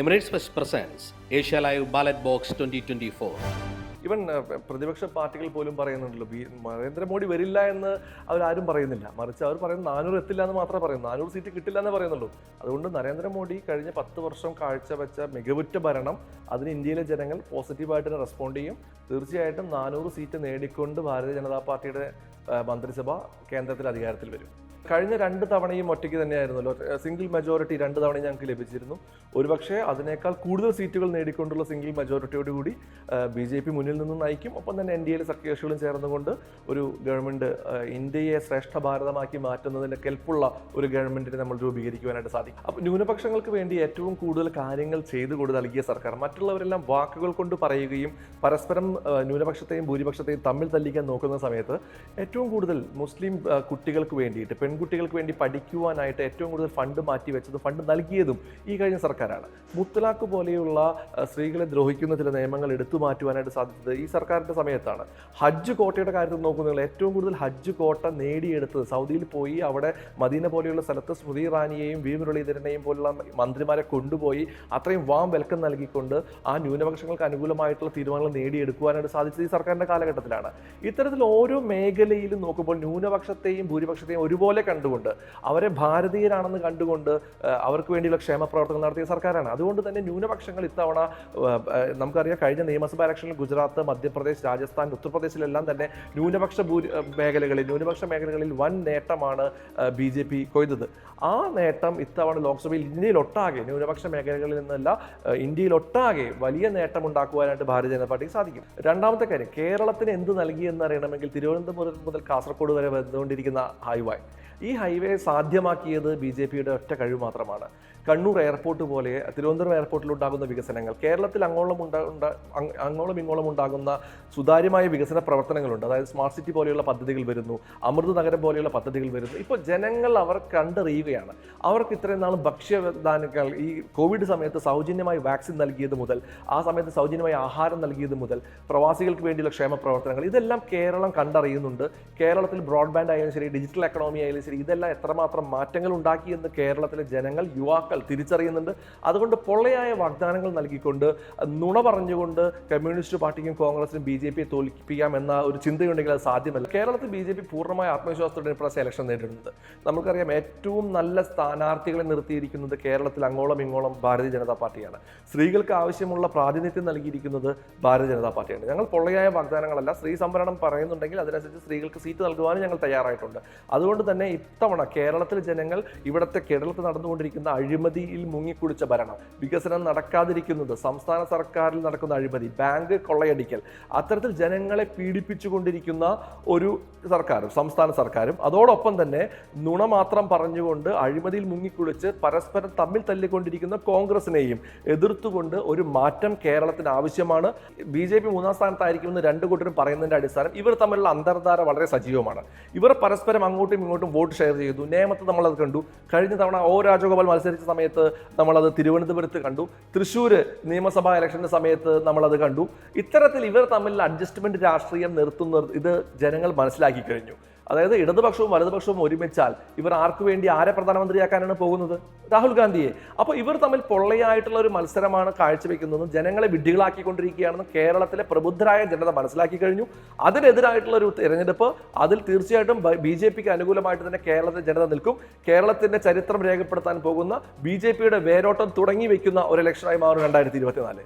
Emirates Asia live ballot box twenty Box 2024. ഇവൻ പ്രതിപക്ഷ പാർട്ടികൾ പോലും പറയുന്നുണ്ടല്ലോ നരേന്ദ്രമോദി വരില്ല എന്ന് അവരാരും പറയുന്നില്ല. മറിച്ച് അവർ പറയുന്നത് നാനൂറ് എത്തില്ല എന്ന് മാത്രമേ പറയുന്നു. നാനൂറ് സീറ്റ് കിട്ടില്ല എന്ന് പറയുന്നുള്ളൂ. അതുകൊണ്ട് നരേന്ദ്രമോദി കഴിഞ്ഞ പത്ത് വർഷം കാഴ്ചവെച്ച മികവുറ്റ ഭരണം അതിന് ഇന്ത്യയിലെ ജനങ്ങൾ പോസിറ്റീവായിട്ട് തന്നെ റെസ്പോണ്ട് ചെയ്യും. തീർച്ചയായിട്ടും നാനൂറ് സീറ്റ് നേടിക്കൊണ്ട് ഭാരതീയ ജനതാ പാർട്ടിയുടെ മന്ത്രിസഭ കേന്ദ്രത്തിൽ അധികാരത്തിൽ വരും. കഴിഞ്ഞ രണ്ട് തവണയും ഒറ്റയ്ക്ക് തന്നെയായിരുന്നല്ലോ. സിംഗിൾ മെജോറിറ്റി രണ്ട് തവണയും ഞങ്ങൾക്ക് ലഭിച്ചിരുന്നു. ഒരുപക്ഷെ അതിനേക്കാൾ കൂടുതൽ സീറ്റുകൾ നേടിക്കൊണ്ടുള്ള സിംഗിൾ മെജോറിറ്റിയോട് കൂടി ബി ജെ പി മുന്നിൽ നിന്ന് നയിക്കും. ഒപ്പം തന്നെ എൻ ഡി എയിലെ സഖ്യകക്ഷികളും ചേർന്നുകൊണ്ട് ഒരു ഗവൺമെന്റ് ഇന്ത്യയെ ശ്രേഷ്ഠ ഭാരതമാക്കി മാറ്റുന്നതിന് കെൽപ്പുള്ള ഒരു ഗവൺമെന്റിനെ നമ്മൾ രൂപീകരിക്കുവാനായിട്ട് സാധിക്കും. അപ്പോൾ ന്യൂനപക്ഷങ്ങൾക്ക് വേണ്ടി ഏറ്റവും കൂടുതൽ കാര്യങ്ങൾ ചെയ്തു കൊടുത്ത് നൽകിയ സർക്കാർ മറ്റുള്ളവരെല്ലാം വാക്കുകൾ കൊണ്ട് പറയുകയും പരസ്പരം ന്യൂനപക്ഷത്തെയും ഭൂരിപക്ഷത്തെയും തമ്മിൽ തല്ലിക്കാൻ നോക്കുന്ന സമയത്ത് ഏറ്റവും കൂടുതൽ മുസ്ലിം കുട്ടികൾക്ക് വേണ്ടിയിട്ട് പെൺകുട്ടികൾക്ക് വേണ്ടി പഠിക്കുവാനായിട്ട് ഏറ്റവും കൂടുതൽ ഫണ്ട് മാറ്റി വെച്ചത് ഫണ്ട് നൽകിയതും ഈ കഴിഞ്ഞ സർക്കാരാണ്. മുത്തലാഖ് പോലെയുള്ള സ്ത്രീകളെ ദ്രോഹിക്കുന്ന ചില നിയമങ്ങൾ എടുത്തു മാറ്റുവാനായിട്ട് സാധിച്ചത് ഈ സർക്കാരിന്റെ സമയത്താണ്. ഹജ്ജ് കോട്ടയുടെ കാര്യത്തിൽ നോക്കുന്നത് ഏറ്റവും കൂടുതൽ ഹജ്ജ് കോട്ട നേടിയെടുത്തത് സൗദിയിൽ പോയി അവിടെ മദീന പോലെയുള്ള സ്ഥലത്ത് സ്മൃതി ഇറാനിയെയും വി മുരളീധരനെയും പോലുള്ള മന്ത്രിമാരെ കൊണ്ടുപോയി അത്രയും വാം വെൽക്കം നൽകിക്കൊണ്ട് ആ ന്യൂനപക്ഷങ്ങൾക്ക് അനുകൂലമായിട്ടുള്ള തീരുമാനങ്ങൾ നേടിയെടുക്കുവാനായിട്ട് സാധിച്ചത് ഈ സർക്കാരിന്റെ കാലഘട്ടത്തിലാണ്. ഇത്തരത്തിൽ ഓരോ മേഖലയിലും നോക്കുമ്പോൾ ന്യൂനപക്ഷത്തെയും ഭൂരിപക്ഷത്തെയും ഒരുപോലെ കണ്ടുകൊണ്ട് അവരെ ഭാരതീയരാണെന്ന് കണ്ടുകൊണ്ട് അവർക്ക് വേണ്ടിയുള്ള ക്ഷേമ പ്രവർത്തനം നടത്തിയ സർക്കാരാണ്. അതുകൊണ്ട് തന്നെ ന്യൂനപക്ഷങ്ങൾ ഇത്തവണ നമുക്കറിയാം കഴിഞ്ഞ നിയമസഭാ ഇലക്ഷനിൽ ഗുജറാത്ത് മധ്യപ്രദേശ് രാജസ്ഥാൻ ഉത്തർപ്രദേശിലെല്ലാം തന്നെ ന്യൂനപക്ഷ ഭൂരി മേഖലകളിൽ ന്യൂനപക്ഷ മേഖലകളിൽ വൻ നേട്ടമാണ് ബി ജെ പി കൊയ്തത്. ആ നേട്ടം ഇത്തവണ ലോക്സഭയിൽ ഇന്ത്യയിലൊട്ടാകെ ന്യൂനപക്ഷ മേഖലകളിൽ നിന്നല്ല ഇന്ത്യയിലൊട്ടാകെ വലിയ നേട്ടം ഉണ്ടാക്കുവാനായിട്ട് ഭാരതീയ ജനതാ പാർട്ടിക്ക് സാധിക്കും. രണ്ടാമത്തെ കാര്യം കേരളത്തിന് എന്ത് നൽകി എന്ന് അറിയണമെങ്കിൽ തിരുവനന്തപുരം മുതൽ കാസർഗോഡ് വരെ വന്നുകൊണ്ടിരിക്കുന്ന ഹൈവേ ഈ ഹൈവേ സാധ്യമാക്കിയത് ബി ജെ പിയുടെ ഒറ്റ കഴിവ് മാത്രമാണ്. കണ്ണൂർ എയർപോർട്ട് പോലെ തിരുവനന്തപുരം എയർപോർട്ടിൽ ഉണ്ടാകുന്ന വികസനങ്ങൾ കേരളത്തിൽ അങ്ങോളം ഉണ്ടാ അങ്ങോളം ഇങ്ങോളം ഉണ്ടാകുന്ന സുതാര്യമായ വികസന പ്രവർത്തനങ്ങളുണ്ട്. അതായത് സ്മാർട്ട് സിറ്റി പോലെയുള്ള പദ്ധതികൾ വരുന്നു അമൃത നഗരം പോലെയുള്ള പദ്ധതികൾ വരുന്നു. ഇപ്പോൾ ജനങ്ങൾ അവർ കണ്ടറിയുകയാണ്. അവർക്ക് ഇത്രയും നാളും ഭക്ഷ്യദാനങ്ങൾ ഈ കോവിഡ് സമയത്ത് സൗജന്യമായി വാക്സിൻ നൽകിയത് മുതൽ ആ സമയത്ത് സൗജന്യമായി ആഹാരം നൽകിയത് മുതൽ പ്രവാസികൾക്ക് വേണ്ടിയുള്ള ക്ഷേമ പ്രവർത്തനങ്ങൾ ഇതെല്ലാം കേരളം കണ്ടറിയുന്നുണ്ട്. കേരളത്തിൽ ബ്രോഡ്ബാൻഡ് ആയാലും ശരി ഡിജിറ്റൽ എക്കണോമി ആയാലും ശരി ഇതെല്ലാം എത്രമാത്രം മാറ്റങ്ങൾ ഉണ്ടാക്കിയെന്ന് കേരളത്തിലെ ജനങ്ങൾ യുവാക്കൾ തിരിച്ചറിയുന്നുണ്ട്. അതുകൊണ്ട് പൊള്ളയായ വാഗ്ദാനങ്ങൾ നൽകിക്കൊണ്ട് നുണ പറഞ്ഞുകൊണ്ട് കമ്മ്യൂണിസ്റ്റ് പാർട്ടിക്കും കോൺഗ്രസിനും ബി ജെ പിയെ തോൽപ്പിക്കാം എന്ന ഒരു ചിന്തയുണ്ടെങ്കിൽ അത് സാധ്യമല്ല. കേരളത്തിൽ ബി ജെ പി പൂർണമായ ആത്മവിശ്വാസത്തോടെ ഇപ്രാവശ്യം ഇലക്ഷൻ നേരിടുന്നത് നമുക്കറിയാം ഏറ്റവും നല്ല സ്ഥാനാർത്ഥികളെ നിർത്തിയിരിക്കുന്നത് കേരളത്തിൽ അങ്ങോളം ഇങ്ങോളം ഭാരതീയ ജനതാ പാർട്ടിയാണ്. സ്ത്രീകൾക്ക് ആവശ്യമുള്ള പ്രാതിനിധ്യം നൽകിയിരിക്കുന്നത് ഭാരതീയ ജനതാ പാർട്ടിയാണ്. ഞങ്ങൾ പൊള്ളയായ വാഗ്ദാനങ്ങളല്ല സ്ത്രീ സംവരണം പറയുന്നുണ്ടെങ്കിൽ അതിനനുസരിച്ച് സ്ത്രീകൾക്ക് സീറ്റ് നൽകുവാനും ഞങ്ങൾ തയ്യാറായിട്ടുണ്ട്. അതുകൊണ്ട് തന്നെ ഇത്തവണ കേരളത്തിലെ ജനങ്ങൾ ഇവിടുത്തെ കേരളത്തിൽ നടന്നുകൊണ്ടിരിക്കുന്ന അഴിമതിയിൽ മുങ്ങിക്കുടിച്ച ഭരണം. വികസനം നടക്കാതിരിക്കുന്നത് സംസ്ഥാന സർക്കാരിൽ നടക്കുന്ന അഴിമതി ബാങ്ക് കൊള്ളയടിക്കൽ അത്തരത്തിൽ ജനങ്ങളെ പീഡിപ്പിച്ചുകൊണ്ടിരിക്കുന്ന ഒരു സർക്കാരും സംസ്ഥാന സർക്കാരും അതോടൊപ്പം തന്നെ നുണ മാത്രം പറഞ്ഞുകൊണ്ട് അഴിമതിയിൽ മുങ്ങിക്കുളിച്ച് പരസ്പരം തമ്മിൽ തല്ലിക്കൊണ്ടിരിക്കുന്ന കോൺഗ്രസിനെയും എതിർത്തുകൊണ്ട് ഒരു മാറ്റം കേരളത്തിന് ആവശ്യമാണ്. ബി ജെ പി മൂന്നാം സ്ഥാനത്തായിരിക്കുമെന്ന് രണ്ടു കൂട്ടരും പറയുന്നതിന്റെ അടിസ്ഥാനം ഇവർ തമ്മിലുള്ള അന്തർധാര വളരെ സജീവമാണ്. ഇവർ പരസ്പരം അങ്ങോട്ടും ഇങ്ങോട്ടും വോട്ട് ഷെയർ ചെയ്തു. നേമത്ത് നമ്മളത് കണ്ടു. കഴിഞ്ഞ തവണ ഓ രാജഗോപാൽ മത്സരിച്ച സമയത്ത് നമ്മളത് തിരുവനന്തപുരത്ത് കണ്ടു. തൃശ്ശൂർ നിയമസഭാ ഇലക്ഷന്റെ സമയത്ത് നമ്മളത് കണ്ടു. ഇത്തരത്തിൽ ഇവർ തമ്മിൽ അഡ്ജസ്റ്റ്മെന്റ് രാഷ്ട്രീയം നിർത്തുന്ന ഇത് ജനങ്ങൾ മനസ്സിലാക്കി കഴിഞ്ഞു. അതായത് ഇടതുപക്ഷവും വലതുപക്ഷവും ഒരുമിച്ചാൽ ഇവർ ആർക്കു വേണ്ടി ആരെ പ്രധാനമന്ത്രിയാക്കാനാണ് പോകുന്നത്? രാഹുൽ ഗാന്ധിയെ. അപ്പോൾ ഇവർ തമ്മിൽ പൊള്ളയായിട്ടുള്ള ഒരു മത്സരമാണ് കാഴ്ചവെക്കുന്നതും ജനങ്ങളെ വിഡ്ഢികളാക്കിക്കൊണ്ടിരിക്കുകയാണെന്ന് കേരളത്തിലെ പ്രബുദ്ധരായ ജനത മനസ്സിലാക്കി കഴിഞ്ഞു. അതിനെതിരായിട്ടുള്ള ഒരു തെരഞ്ഞെടുപ്പ് അതിൽ തീർച്ചയായിട്ടും ബി ജെ പിക്ക് അനുകൂലമായിട്ട് തന്നെ കേരളത്തിലെ ജനത നിൽക്കും. കേരളത്തിന്റെ ചരിത്രം രേഖപ്പെടുത്താൻ പോകുന്ന ബി ജെ പിയുടെ വേരോട്ടം തുടങ്ങി വെക്കുന്ന ഒരു ഇലക്ഷനായി മാറും രണ്ടായിരത്തി ഇരുപത്തിനാല്.